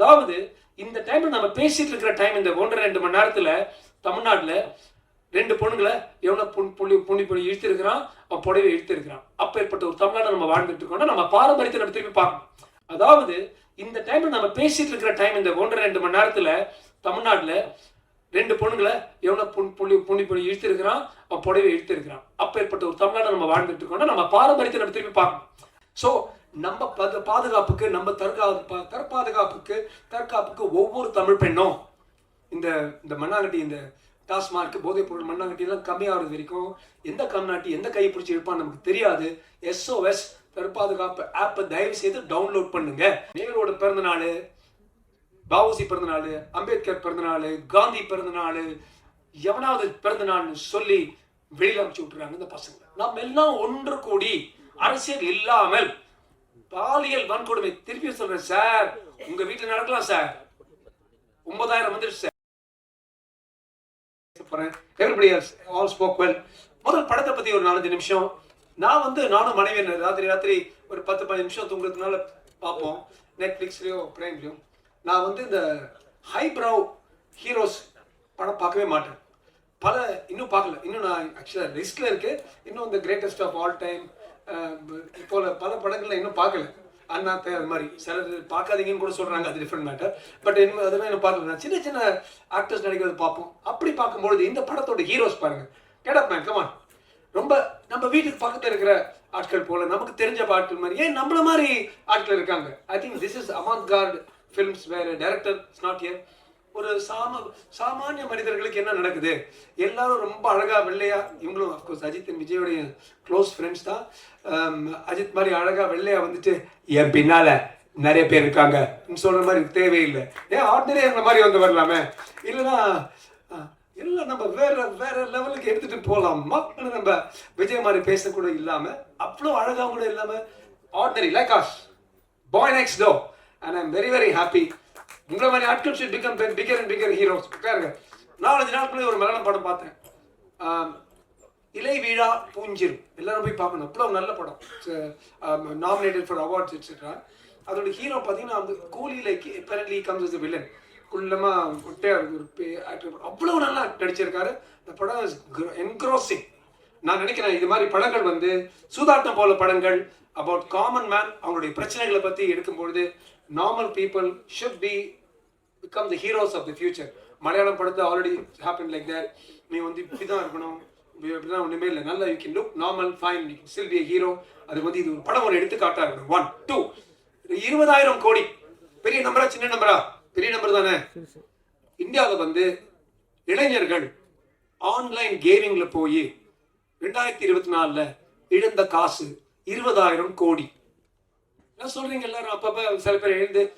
அதாவது இந்த டைம்ல நம்ம பேசிட்டு இருக்கிற டைம் இந்த ஒன்றரை ரெண்டு மணி நேரத்துல தமிழ்நாட்டுல ரெண்டு பொண்ணுங்களை எவ்வளோ புண் புள்ளி புண்ணி புள்ளி இழுத்திருக்கிறான்? அவன் புடவை இழுத்திருக்கிறான். அப்பேற்பட்ட ஒரு தமிழ்நாடு நம்ம வாழ்ந்துட்டு இருக்கோம்னா நம்ம பாரம்பரியத்தை நம்ம திருப்பி பார்க்கணும். அதாவது இந்த டைம்ல நம்ம பேசிட்டு இருக்கிற டைம் இந்த ஒன்றரை ரெண்டு மணி நேரத்துல தமிழ்நாட்டுல ரெண்டு பொண்ணுங்களை எவ்வளோ புண் புள்ளி புண்ணி புள்ளி இழுத்திருக்கிறான்? அவன் புடவை இழுத்திருக்கிறான். அப்பேற்பட்ட ஒரு தமிழ்நாடு நம்ம வாழ்ந்துட்டு இருக்கோம்னா நம்ம பாரம்பரியத்தை நம்ம திருப்பி பார்க்கணும். ஸோ நம்ம பத- பாதுகாப்புக்கு நம்ம தற்காப்பு தற்பாதுகாப்புக்கு தற்காப்புக்கு ஒவ்வொரு தமிழ் பெண்ணும் இந்த இந்த மண்ணாங்கட்டி இந்த டாஸ்மார்க் போதைப் பொருள் மண்ணாங்கட்டிலாம் கம்மியாகிறது வரைக்கும் எந்த கம்நாட்டி எந்த கை பிடிச்சி இருப்பான்னு நமக்கு தெரியாது. எஸ்ஓஎஸ் தற்பாதுகாப்பு ஆப்பை தயவு செய்து டவுன்லோட் பண்ணுங்க. நேரோட பிறந்தநாள் பாவூசி பிறந்தநாள் அம்பேத்கர் பிறந்தநாள் காந்தி பிறந்தநாள் எவனாவது பிறந்தநாள்னு சொல்லி வெளியில் அமைச்சு விட்டுறாங்க இந்த பசங்க நாம் எல்லாம் ஒன்று கூடி அரசியல் இல்லாமல் பாலியல் வன்கொடுமை. திருப்பி சொல்றேன் சார். உங்க வீட்டுல நடக்கலாம் சார். ஒன்பதாயிரம் வந்துருச்சு சார். ஆல் ஸ்போக் வெல் முதல் படத்தை பத்தி ஒரு நாலஞ்சு நிமிஷம். நான் வந்து நானும் மனைவி ராத்திரி ராத்திரி ஒரு பத்து பதினஞ்சு நிமிஷம் தூங்குறதுனால பார்ப்போம். நெட்ஃப்ளிக்ஸ்லயோ பிரைம்லயோ நான் வந்து இந்த ஹைப்ரவ் ஹீரோஸ் படம் பார்க்கவே மாட்டேன். பல இன்னும் பார்க்கல. இன்னும் நான் ஆக்சுவலாக லிஸ்ட்ல இருக்கு. இன்னும் இந்த கிரேட்டஸ்ட் ஆஃப் ஆல் டைம் போல பல படங்களை இன்னும் பார்க்கல. அண்ணாத்தை அது மாதிரி. சிலர் பார்க்காதீங்கன்னு கூட சொல்றாங்க அது டிஃப்ரெண்ட் மேட்டர் பட் என்ன அதெல்லாம் என்ன பார்க்கல. நான் சின்ன சின்ன ஆக்டர்ஸ் நடிக்கிறது பார்ப்போம். அப்படி பார்க்கும்பொழுது இந்த படத்தோட ஹீரோஸ் பாருங்க. கெடப் மேன் கமான் ரொம்ப நம்ம வீட்டுக்கு பக்கத்துல இருக்கிற ஆட்கள் போல நமக்கு தெரிஞ்ச பாட்டு மாதிரி. ஏன் நம்மள மாதிரி ஆட்கள் இருக்காங்க? ஐ திங்க் திஸ் இஸ் அமான் கார்டு ஃபிலிம்ஸ் வேற டைரக்டர் இட்ஸ் நாட் இயர் ஒரு சாம சாமானிய மனிதர்களுக்கு என்ன நடக்குது? எல்லாரும் ரொம்ப அழகா வெள்ளையா இவங்களும் அஃப்கோர்ஸ் அஜித் விஜயோடைய க்ளோஸ் ஃப்ரெண்ட்ஸ் தான். அஜித் மாதிரி அழகா வெள்ளையா வந்துட்டு என் பின்னால நிறைய பேர் இருக்காங்க. சொல்ற மாதிரி தேவையில்லை. ஏன் ஆர்டினரி எங்களை மாதிரி வந்து வரலாமே. இல்லைன்னா இல்லை நம்ம வேற வேற லெவலுக்கு எடுத்துட்டு போகலாமா நம்ம விஜய் மாதிரி பேசக்கூட இல்லாம அவ்வளோ அழகா கூட இல்லாம ordinary like as boy next door and I'm very very happy உங்களை மாதிரி ஆட்கள் should become bigger and bigger heroes உட்காருங்க நாலஞ்சு நாட்களுக்கு ஒரு மலையாளம் படம் பார்த்தேன். இலை வீழா பூஞ்சிரும். எல்லாரும் போய் பார்க்கணும். அவ்வளோ நல்ல படம். நாமினேட்டட் ஃபார் அவார்ட்ஸ் எட்ஸெட்ரா அதோட ஹீரோ பார்த்தீங்கன்னா வந்து coolie like comes comes is villain குள்ளமாக ஒட்டையா ஒரு பே- அவ்வளோ நல்லா நடிச்சிருக்காரு. இந்த படம் என்க்ரோசிங் நான் நினைக்கிறேன் இது மாதிரி படங்கள் வந்து சூதாட்டம் போல படங்கள் அபவுட் காமன் மேன் அவங்களுடைய பிரச்சனைகளை பற்றி எடுக்கும்பொழுது normal people should be become the heroes of the future Malayalam படத்தை ஆல்ரெடி ஹேப்பன் லைக் தட் நீ வந்து இப்படிதான் இருக்கணும். இப்படி- இப்படிதான் ஒண்ணுமே இல்லை. நல்லா you can look normal fine you can still be hero அது வந்து இது ஒரு படம் ஒரு எடுத்துக்காட்டா இருக்கணும். ஒன் டூ இருபதாயிரம் கோடி. பெரிய நம்பரா சின்ன நம்பரா பெரிய நம்பர் தானே? இந்தியாவில் வந்து இளைஞர்கள் ஆன்லைன் கேமிங்ல போய் ரெண்டாயிரத்தி இருபத்தி நாலுல இழந்த காசு இருபதாயிரம் கோடி. நான் சொல்றீங்க எல்லாரும். அப்பப்ப சில பேர் எழுந்து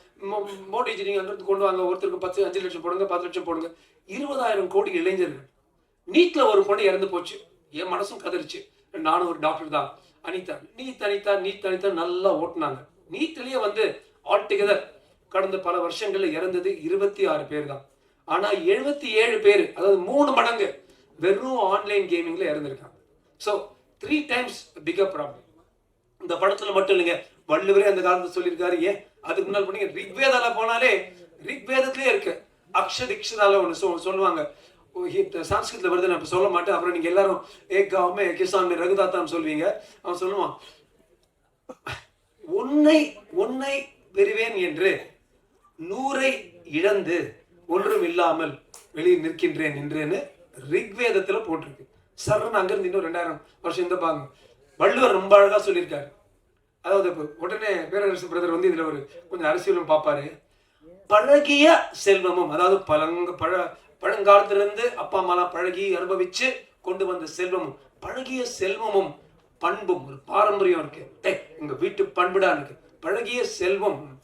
மோடிஜி நீங்கள் வந்து கொண்டு வாங்க ஒருத்தருக்கு பத்து அஞ்சு லட்சம் போடுங்க பத்து லட்சம் போடுங்க. இருபதாயிரம் கோடி இளைஞர்கள். நீட்டில் ஒரு பொண்ணு இறந்து போச்சு. என் மனசும் கதறிச்சு. நானும் ஒரு டாக்டர் தான். அனிதா நீட் அனிதா நீட் அனிதா நல்லா ஓட்டுனாங்க. நீட்லேயே வந்து ஆல் டுகெதர் கடந்த பல வருஷங்களில் இறந்தது இருபத்தி ஆறு பேர் தான். ஆனால் எழுபத்தி ஏழு பேர் அதாவது மூணு மடங்கு வெறும் ஆன்லைன் கேமிங்ல இறந்துருக்காங்க. So three times bigger problem இந்த படத்தில் மட்டும் இல்லைங்க. வள்ளுவரே அந்த காலத்தில் சொல்லியிருக்காரு ஏன் அதுக்கு முன்னால் பண்ணீங்க ரிக்வேதால போனாலே ரிக்வேதத்திலே இருக்கு. அக்ஷ அக்ஷதிக்ஷதால ஒன்று சொ சொல்லுவாங்க. ஓ, சான்ஸ்கிருத்ல வருது நான் இப்ப சொல்ல மாட்டேன். அப்புறம் நீங்க எல்லாரும் ஏ காமே கிசான் ரகுதாத்தான்னு சொல்வீங்க அவன் சொல்லுவான் ஒன்னை ஒன்னை பெறுவேன் என்று நூறை இழந்து ஒன்றும் இல்லாமல் வெளியே நிற்கின்றேன் என்றேன்னு ரிக்வேதத்துல போட்டிருக்கு. சரண் அங்கிருந்து இன்னும் ரெண்டாயிரம் வருஷம் இந்த பாங்க வள்ளுவர் ரொம்ப அழகா சொல்லியிருக்காரு. அதாவது உடனே பேரரசு பிரதர் வந்து இதில் ஒரு கொஞ்சம் அரசியலும் பார்ப்பாரு. பழகிய செல்வமும் அதாவது பழங்க பழ பழங்காலத்திலிருந்து அப்பா அம்மாலாம் பழகி அனுபவிச்சு கொண்டு வந்த செல்வமும் பழகிய செல்வமும் பண்பும் ஒரு பாரம்பரியம் இருக்கு. டேய் உங்க வீட்டு பண்புடா இருக்கு. பழகிய செல்வம்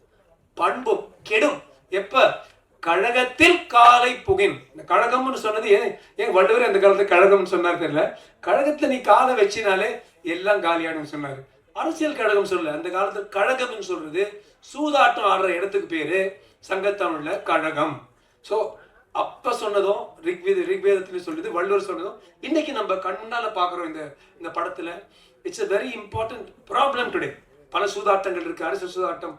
பண்பும் கெடும். எப்ப? கழகத்தில் காலை புகின். இந்த கழகம்னு சொன்னது ஏன்? ஏன் வள்ளுவர் அந்த காலத்துல கழகம்னு சொன்னார் தெரியல? கழகத்துல நீ காலை வச்சினாலே எல்லாம் காலியானு சொன்னாரு. அரசியல் கழகம் சொல்லல அந்த காலத்துல கழகம்னு சொல்றது சூதாட்டம் ஆடுற இடத்துக்கு பேரு சங்கத்தமிழ்ல கழகம். ஸோ அப்ப சொன்னதும் ரிக்வேத ரிக்வேதத்துல சொல்லுது வள்ளுவர் சொன்னதும் இன்னைக்கு நம்ம கண்ணால பாக்குறோம் இந்த இந்த படத்துல. It's a very important problem today பல சூதாட்டங்கள் இருக்கு. அரசு சூதாட்டம்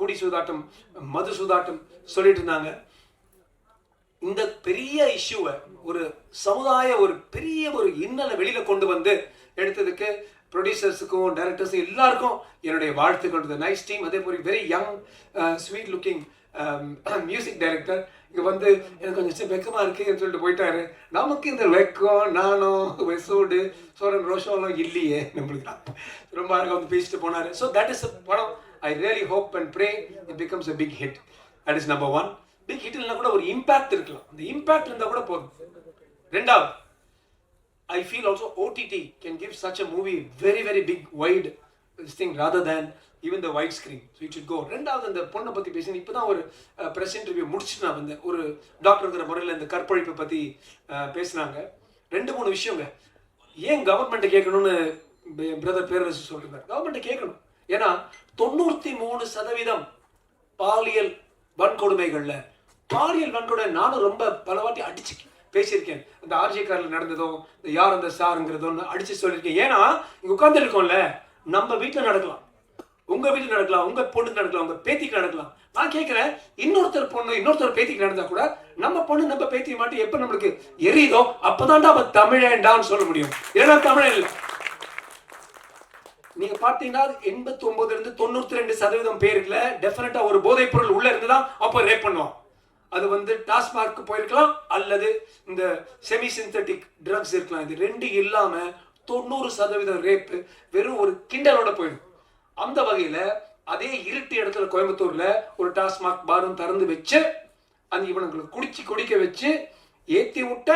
குடி சூதாட்டம் மது சூதாட்டம் சொல்லிட்டு இருந்தாங்க. இந்த பெரிய இஷ்யூவை ஒரு சமுதாய ஒரு பெரிய ஒரு இன்னலை வெளியில கொண்டு வந்து எடுத்ததுக்கு ப்ரொடியூசர்ஸுக்கும் டைரக்டர்ஸும் எல்லாருக்கும் என்னுடைய வாழ்த்துக்கள் நைஸ் டீம் அதே மாதிரி very young sweet looking music director இங்கே வந்து எனக்கு கொஞ்சம் வெக்கமாக இருக்குன்னு சொல்லிட்டு போயிட்டாரு. நமக்கு இந்த வெக்கம் நாணம் வெசூடு சோரன் ரோஷம்லாம் இல்லையே நம்மளுக்கு ரொம்ப அழகாக வந்து பேசிட்டு போனாரு. ஸோ தட் இஸ் படம். I really hope and pray it becomes a big hit that is number one big hit இல்லைனா கூட ஒரு இம்பாக்ட் இருக்கலாம். அந்த இம்பாக்ட் இருந்தால் கூட போதும். ரெண்டாவது I feel also OTT can give such a movie very very big wide this thing rather than even the white screen so it it go ரெண்டாவது அந்த பொண்ணை பற்றி பேசினேன். இப்போ தான் ஒரு ப்ரெஸ் இன்டர்வியூ முடிச்சுட்டு நான் வந்தேன். ஒரு டாக்டருங்கிற முறையில் இந்த கற்பழிப்பை பற்றி பேசினாங்க பேசுனாங்க. ரெண்டு மூணு விஷயங்க. ஏன் கவர்மெண்ட்டை கேட்கணும்னு பிரதர் பேரரசு சொல்றாரு. கவர்மெண்ட்டை கேட்கணும். ஏன்னா தொண்ணூற்றி மூணு சதவீதம் பாலியல் வன்கொடுமைகளில் பாலியல் வன்கொடுமை நானும் ரொம்ப பல வாட்டி அடிச்சுக்கேன் பேசியிருக்கேன். இந்த ஆர்ஜே காரில் நடந்ததோ இந்த யார் அந்த சாருங்கிறதோன்னு அடிச்சு சொல்லியிருக்கேன். ஏன்னா இங்கே உட்கார்ந்து இருக்கோம்ல நம்ம வீட்டில் நடக்கலாம். உங்க வீட்டில் நடக்கலாம் உங்க பொண்ணுக்கு நடக்கலாம் உங்க பேத்திக்கு நடக்கலாம். நான் கேட்குறேன் இன்னொருத்தர் பொண்ணு இன்னொருத்தர் பேத்திக்கு நடந்தா கூட நம்ம பொண்ணு நம்ம பேத்தி மாட்டி எப்போ நம்மளுக்கு எரியுதோ அப்போதான்டா அவள் தமிழேண்டான்னு சொல்ல முடியும். ஏன்னா தமிழன் இல்லை. நீங்க பாத்தீங்கன்னா எண்பத்தி ஒன்பதுல இருந்து தொண்ணூத்தி ரெண்டு சதவீதம் பேருக்குல டெஃபினட்டா ஒரு போதைப் பொருள் உள்ள இருந்து தான் அப்போ ரேப் பண்ணுவான். அது வந்து டாஸ்மார்க் போயிருக்கலாம் அல்லது இந்த செமி சிந்தட்டிக் ட்ரக்ஸ் இருக்கலாம். இது ரெண்டு இல்லாம தொண்ணூறு சதவீதம் ரேப்பு வெறும் ஒரு கிண்டலோட போயிடும். அந்த வகையில அதே இருட்டு இடத்துல கோயம்புத்தூர்ல ஒரு டாஸ்மாக் பாரும் திறந்து வச்சு அந்த இவனுங்களுக்கு குடிச்சு குடிக்க வச்சு ஏத்தி விட்ட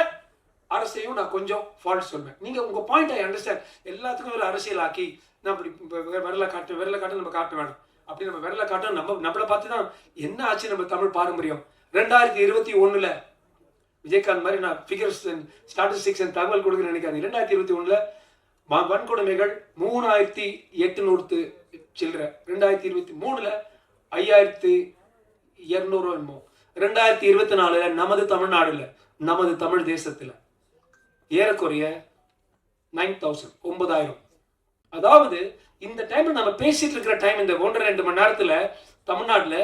அரசையும் நான் கொஞ்சம் ஃபால்ட் சொல்வேன். நீங்க உங்க பாயிண்ட் ஐ அண்டர்ஸ்டாண்ட் எல்லாத்துக்கும் ஒரு அரசியல் ஆக்கி நான் அப்படி விரல காட்டு விரல காட்டு நம்ம காட்ட வேணும். அப்படி நம்ம விரல காட்டணும் நம்ம நம்மளை பார்த்து தான் என்ன ஆச்சு நம்ம தமிழ் பாரம்பரியம்? ரெண்டாயிரத்தி இருபத்தி ஒன்றில் விஜயகாந்த் மாதிரி நான் ஃபிகர்ஸ் ஸ்டாட்டிஸ்டிக்ஸ் தகவல் கொடுக்குறேன் நினைக்காது ரெண்டாயிரத்தி இருபத்தி ஒன்றில் வன்கொடுமைகள் மூணாயிரத்தி எட்டுநூறு சில்லற. ரெண்டாயிரத்தி இருபத்தி மூணில் ஐயாயிரத்தி இரநூறு என்னமோ. ரெண்டாயிரத்தி இருபத்தி நாலில் நமது தமிழ்நாடுல நமது தமிழ் தேசத்தில் ஏறக்குறைய நைன் தௌசண்ட் ஒன்பதாயிரம். அதாவது இந்த டைம்ல நம்ம பேசிட்டு இருக்கிற டைம் இந்த ஒன்றரை ரெண்டு மணி நேரத்தில் தமிழ்நாட்டில்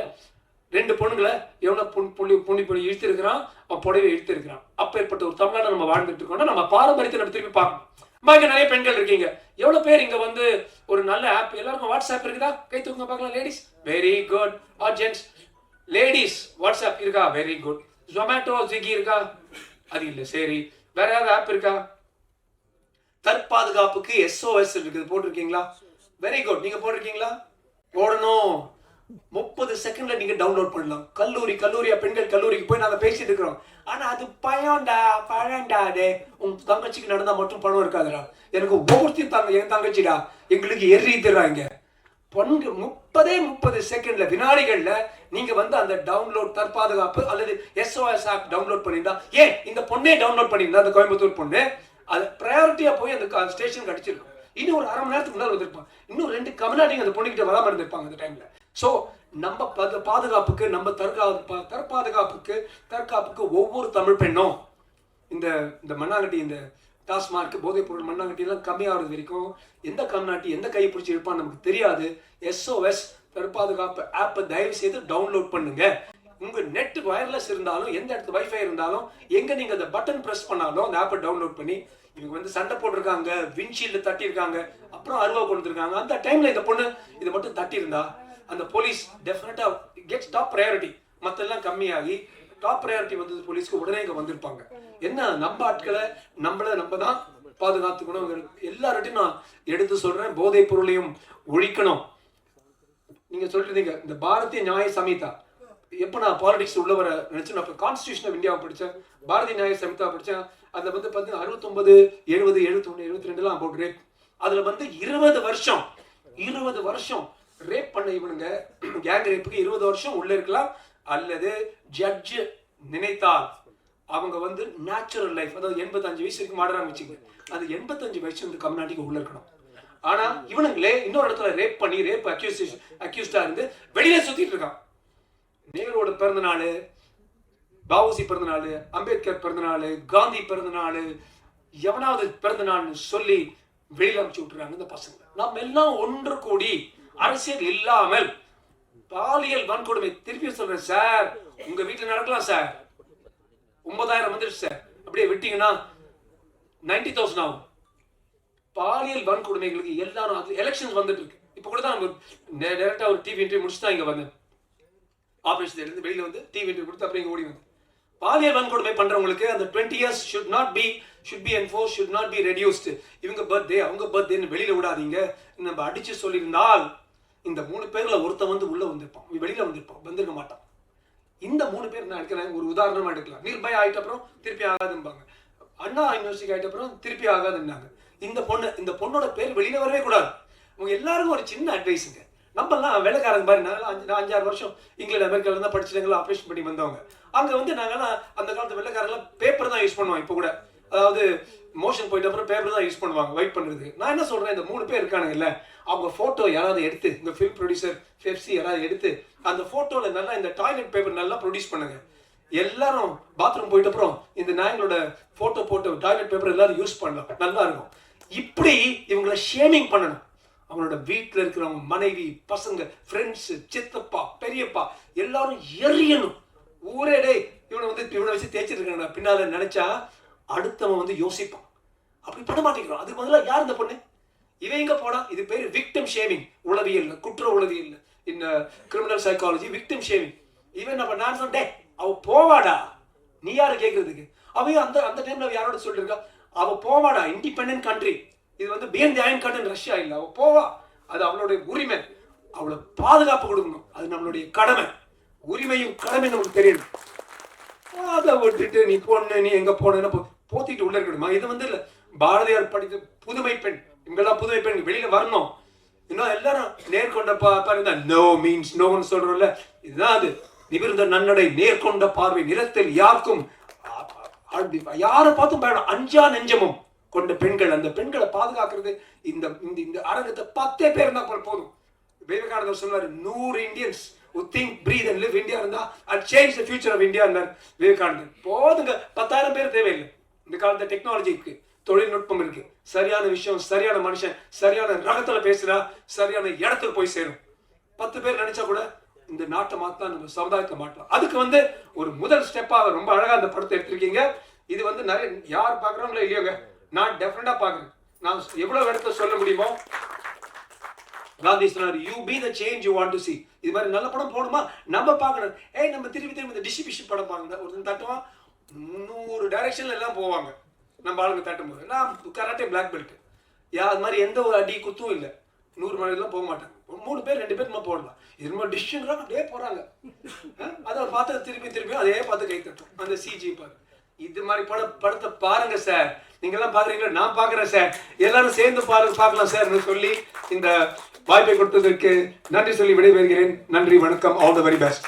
ரெண்டு பொண்ணுங்களை எவ்வளோ புண் புள்ளி புண்ணி புள்ளி இழுத்திருக்கிறான் அவன் புடவை இழுத்திருக்கிறான். அப்பேற்பட்ட ஒரு தமிழ்நாடு நம்ம வாழ்ந்துட்டு இருக்கோம்னா நம்ம பாரம்பரியத்தை நம்ம திருப்பி பார்க்கணும். அம்மா இங்கே நிறைய பெண்கள் இருக்கீங்க. எவ்வளோ பேர் இங்கே வந்து ஒரு நல்ல ஆப் எல்லாருக்கும் வாட்ஸ்அப் இருக்குதா? கை தூங்க பார்க்கலாம். Ladies very good or gents ladies WhatsApp இருக்கா? வெரி குட் ஜொமேட்டோ ஸ்விக்கி இருக்கா? அது இல்லை. சரி. வேற ஏதாவது ஆப் இருக்கா? தற்பாதுகாப்புக்கு எஸ்ஓஎஸ் இருக்குது. போட்டிருக்கீங்களா? வெரி குட் நீங்க போட்டிருக்கீங்களா? போடணும். முப்பது செகண்ட்ல நீங்க டவுன்லோட் பண்ணலாம். கல்லூரி கல்லூரியா பெண்கள் கல்லூரிக்கு போய் நாங்க பேசிட்டு இருக்கிறோம். ஆனா அது பயம்டா பழம்டா டே. உன் தங்கச்சிக்கு நடந்தா மட்டும் பணம் இருக்காதுடா. எனக்கு ஒவ்வொருத்தையும் தாங்க என் தங்கச்சிடா. எங்களுக்கு எரியுதுறாங்க பன்கு முப்பதே முப்பது செகண்ட்ல வினாடிகள்ல நீங்க வந்து அந்த டவுன்லோட் தற்பாதுகாப்பு அல்லது எஸ்ஓஎஸ் ஆப் டவுன்லோட் பண்ணியிருந்தா ஏன் இந்த பொண்ணே டவுன்லோட் பண்ணியிருந்தா அந்த கோயம்புத்தூர் பொண்ணு? அது ப்ரையாரிட்டியா போய் அந்த ஸ்டேஷன் அடிச்சிருக்கும். இன்னும் ஒரு அரை மணி நேரத்துக்கு முன்னாடி வந்திருப்பான். இன்னும் ரெண்டு கமலாட்டிங்க அந்த பொண்ணுகிட்ட வராமல் இருந்திருப்பாங்க அந்த டைமில் ஸோ நம்ம பத- பாதுகாப்புக்கு நம்ம தற்கா தற்பாதுகாப்புக்கு தற்காப்புக்கு ஒவ்வொரு தமிழ் பெண்ணும் இந்த இந்த மண்ணாங்கட்டி இந்த டாஸ்மார்க் போதைப் பொருள் மண்ணாங்கட்டிலாம் கம்மியாகிறது வரைக்கும் எந்த கம்நாட்டி எந்த கையை பிடிச்சி இருப்பான்னு நமக்கு தெரியாது. எஸ்ஓஎஸ் தற்பாதுகாப்பு ஆப்பை தயவு செய்து டவுன்லோட் பண்ணுங்க. உங்க நெட் வயர்லெஸ் இருந்தாலும் எந்த இடத்துல வைஃபை இருந்தாலும் எங்க நீங்க அந்த பட்டன் பிரஸ் பண்ணாலும் அந்த ஆப்பை டவுன்லோட் பண்ணி இவங்க வந்து சண்டை போட்டிருக்காங்க விண்ட்ஷீல்டு தட்டியிருக்காங்க அப்புறம் அருவா கொடுத்துருக்காங்க. அந்த டைம்ல இந்த பொண்ணு இதை மட்டும் தட்டியிருந்தா அந்த police definitely gets top priority மத்தெல்லாம் கம்மியாகி டாப் ப்ரையாரிட்டி வந்தது போலீஸ்க்கு உடனே இங்க வந்திருப்பாங்க. என்ன நம்ம ஆட்களை நம்மள நம்ம தான் பாதுகாத்துக்கணும். எல்லார்ட்டையும் நான் எடுத்து சொல்றேன் போதைப் பொருளையும் ஒழிக்கணும். நீங்க சொல்றீங்க இந்த பாரதிய நியாய சமிதா எப்போ நான் பாலிடிக்ஸ் உள்ள வர நினைச்சு நான் கான்ஸ்டியூஷன் ஆஃப் இந்தியாவை படித்தேன் பாரதி நாயர் சமிதா படித்தேன் அதில் வந்து பார்த்தீங்கன்னா அறுபத்தொம்பது எழுபது எழுபத்தொன்று எழுபத்தி ரெண்டுலாம் அபவுட் ரேப் அதில் வந்து இருபது வருஷம் இருபது வருஷம் ரேப் பண்ண இவனுங்க. கேங் ரேப்புக்கு இருபது வருஷம் உள்ளே இருக்கலாம். அல்லது ஜட்ஜ் நினைத்தால் அவங்க வந்து நேச்சுரல் லைஃப் அதாவது எண்பத்தஞ்சு வயசு வரைக்கும் மாடுறாங்க வச்சுங்க அந்த எண்பத்தஞ்சு வயசு வந்து கம்நாட்டிக்கு உள்ள இருக்கணும். ஆனா இவனுங்களே இன்னொரு இடத்துல ரேப் பண்ணி ரேப் அக்யூஸ்டேஷன் அக்யூஸ்டா இருந்து வெளியில சுத்திட்டு இருக்கான். நேருவோட பிறந்த நாள் பாவுசி பிறந்த நாள் அம்பேத்கர் பிறந்த நாள் காந்தி பிறந்த நாள் எவனாவது பிறந்த நாள்னு சொல்லி வெளியில் அமைச்சு விட்டுறாங்க இந்த பசங்க. நம்ம எல்லாம் ஒன்று கூடி அரசியல் இல்லாமல் பாலியல் வன்கொடுமை திருப்பி சொல்றேன் சார் உங்க வீட்டுல நடக்கலாம் சார் ஒன்பதாயிரம் வந்துருச்சு சார் அப்படியே விட்டீங்கன்னா நைன்டி தௌசண்ட் ஆகும். பாலியல் வன்கொடுமைகளுக்கு எல்லாரும் அது எலெக்ஷன்ஸ் வந்துட்டு இருக்கு. இப்போ கூட தான் டேரக்டா ஒரு டிவி இன்டர்வியூ முடிச்சு தான் இங்க வந்தேன். ஆப்ரேஷன் இருந்து வெளியில் வந்து டிவி இன்டர்வியூ கொடுத்து அப்புறம் ஓடி வந்து. பாலியல் வன்கொடுமை பண்ணுறவங்களுக்கு அந்த twenty years should not be should be enforce should not be reduced இவங்க பர்த்டே அவங்க பர்த்டேன்னு வெளியில் விடாதீங்க. நம்ம அடித்து சொல்லியிருந்தால் இந்த மூணு பேரில் ஒருத்தன் வந்து உள்ளே வந்திருப்பான். வெளியில் வந்திருப்பான். வந்திருக்க மாட்டான். இந்த மூணு பேர் நான் எடுக்கிறேன். ஒரு உதாரணமாக எடுக்கலாம். நிர்பயா ஆகிட்ட அப்புறம் திருப்பி ஆகாதும்பாங்க. அண்ணா யூனிவர்சிட்டி ஆகிட்ட அப்புறம் திருப்பி ஆகாதுன்னாங்க. இந்த பொண்ணு இந்த பொண்ணோட பேர் வெளியில் வரவே கூடாது. அவங்க எல்லாருக்கும் ஒரு சின்ன அட்வைஸுங்க நம்மலாம் வேலைக்காரங்க மாதிரி நாங்களாம் அஞ்சு நான் அஞ்சாறு வருஷம் இங்கிலாந்து அமெரிக்கால தான் படிச்சுட்டு ஆப்ரேஷன் பண்ணி வந்தவங்க. அங்கே வந்து நாங்கெல்லாம் அந்த காலத்து வெள்ளைக்காரங்களாம் பேப்பர் தான் யூஸ் பண்ணுவோம் இப்போ கூட. அதாவது மோஷன் போயிட்ட அப்புறம் பேப்பர் தான் யூஸ் பண்ணுவாங்க வெயிட் பண்ணுறது நான் என்ன சொல்கிறேன் இந்த மூணு பேர் இருக்கானுங்க இல்லை அவங்க ஃபோட்டோ யாராவது எடுத்து இந்த ஃபிலிம் ப்ரொடியூசர் ஃபெப்சி யாராவது எடுத்து அந்த ஃபோட்டோவில் நல்லா இந்த டாய்லெட் பேப்பர் நல்லா ப்ரொடியூஸ் பண்ணுங்க. எல்லாரும் பாத்ரூம் போயிட்ட அப்புறம் இந்த நாயங்களோட ஃபோட்டோ போட்டோ டாய்லெட் பேப்பர் எல்லாரும் யூஸ் பண்ணலாம். நல்லா இருக்கும். இப்படி இவங்களை ஷேமிங் பண்ணணும். அவங்களோட வீட்டில் இருக்கிறவங்க மனைவி பசங்க ஃப்ரெண்ட்ஸு சித்தப்பா பெரியப்பா எல்லாரும் எரியணும். ஊரே டேய் இவனை வந்து இவனை வச்சு தேய்ச்சிட்டு இருக்காங்க நினச்சா அடுத்தவன் வந்து யோசிப்பான். அப்படி பண்ண மாட்டேங்கிறோம் அதுக்கு பதிலாக யார் இந்த பொண்ணு? இவன் எங்கே போனா? இது பேர் விக்டம் ஷேமிங் உளவியல் குற்ற உளவியல் இந்த கிரிமினல் சைக்காலஜி விக்டம் ஷேவிங் இவன் என்ன பண்ண? நான் சொன்னேன் அவ போவாடா. நீ யாரை கேட்குறதுக்கு அவையும் அந்த அந்த டைம்ல யாரோட சொல்லிருக்கா? அவ போவாடா இண்டிபெண்டன்ட் கண்ட்ரி இது வந்து பிஎன் அயன் ரஷ்யா இல்லை. அவள் போவா. அது அவளுடைய உரிமை. அவளை பாதுகாப்பு கொடுக்கணும். அது நம்மளுடைய கடமை. உரிமையும் கடமை நமக்கு தெரியணும். அதை விட்டுட்டு நீ போன நீ எங்க போன போத்திட்டு உள்ள இருக்கணுமா? இது வந்து இல்ல. பாரதியார் படித்த புதுமை பெண். இவங்கெல்லாம் புதுமை பெண். வெளியில வரணும். இன்னும் எல்லாரும் நேர்கொண்ட பா பாருங்க. நோ மீன்ஸ் நோன்னு சொல்றோம்ல. இதுதான் அது. நிமிர்ந்த நன்னடை நேர்கொண்ட பார்வை நிலத்தில் யாருக்கும் யாரை பார்த்தும் பயணம் அஞ்சா நெஞ்சமும். கொண்ட பெண்கள் அந்த பெண்களை பாதுகாக்கிறது இந்த இந்த இந்த அரங்கத்தை பத்தே பேர் இருந்தா போதும். விவேகானந்தர் சொன்னாரு நூறு Indians think breathe and live India இருந்தா at change the future of India Vivekanandar. போதுங்க பத்தாயிரம் பேர் தேவையில்லை. இந்த காலத்து டெக்னாலஜி இருக்கு தொழில்நுட்பம் இருக்கு. சரியான விஷயம் சரியான மனுஷன் சரியான ரகத்துல பேசுறா சரியான இடத்துக்கு போய் சேரும். பத்து பேர் நினைச்சா கூட இந்த நாட்டை மாத்தலாம் நம்ம சமுதாயத்தை மாட்டோம் அதுக்கு வந்து ஒரு முதல் ஸ்டெப்பா ரொம்ப அழகா அந்த படத்தை எடுத்திருக்கீங்க. இது வந்து நிறைய யார் பாக்குறாங்களோ இல்லையோங்க? நான் டெஃபினட்டா பாக்குறேன் நான் எவ்வளவு இடத்த சொல்ல முடியுமோ? காந்தி சொன்னார் you be the change you want to see இது மாதிரி நல்ல படம் போடுமா? நம்ம பார்க்கணும். ஏய் நம்ம திரும்பி திரும்பி இந்த டிஸ்ட்ரிபியூஷன் படம் பாருங்க ஒருத்தன் தட்டுவான் முந்நூறு டைரக்ஷன்ல எல்லாம் போவாங்க. நம்ம ஆளுங்க தட்டும் போது நான் கராட்டே பிளாக் பெல்ட் யா அது மாதிரி எந்த ஒரு அடி குத்தும் இல்லை. நூறு மணிலாம் போக மாட்டாங்க ஒரு மூணு பேர் ரெண்டு பேர் நம்ம போடலாம். இது மாதிரி டிஷ்ஷுங்கிறாங்க அப்படியே போகிறாங்க அதை பார்த்து திருப்பி திருப்பி அதே பார்த்து கை தட்டும். அந்த சிஜி பாரு. இது மாதிரி பட படத்தை பாருங்க சார் நீங்க எல்லாம் பாக்குறீங்களா? நான் பாக்குறேன் சார் எல்லாரும் சேர்ந்து பாருங்க பார்க்கலாம் சார் சொல்லி இந்த வாய்ப்பை கொடுத்ததற்கு நன்றி சொல்லி விடைபெறுகிறேன். நன்றி வணக்கம். All the very best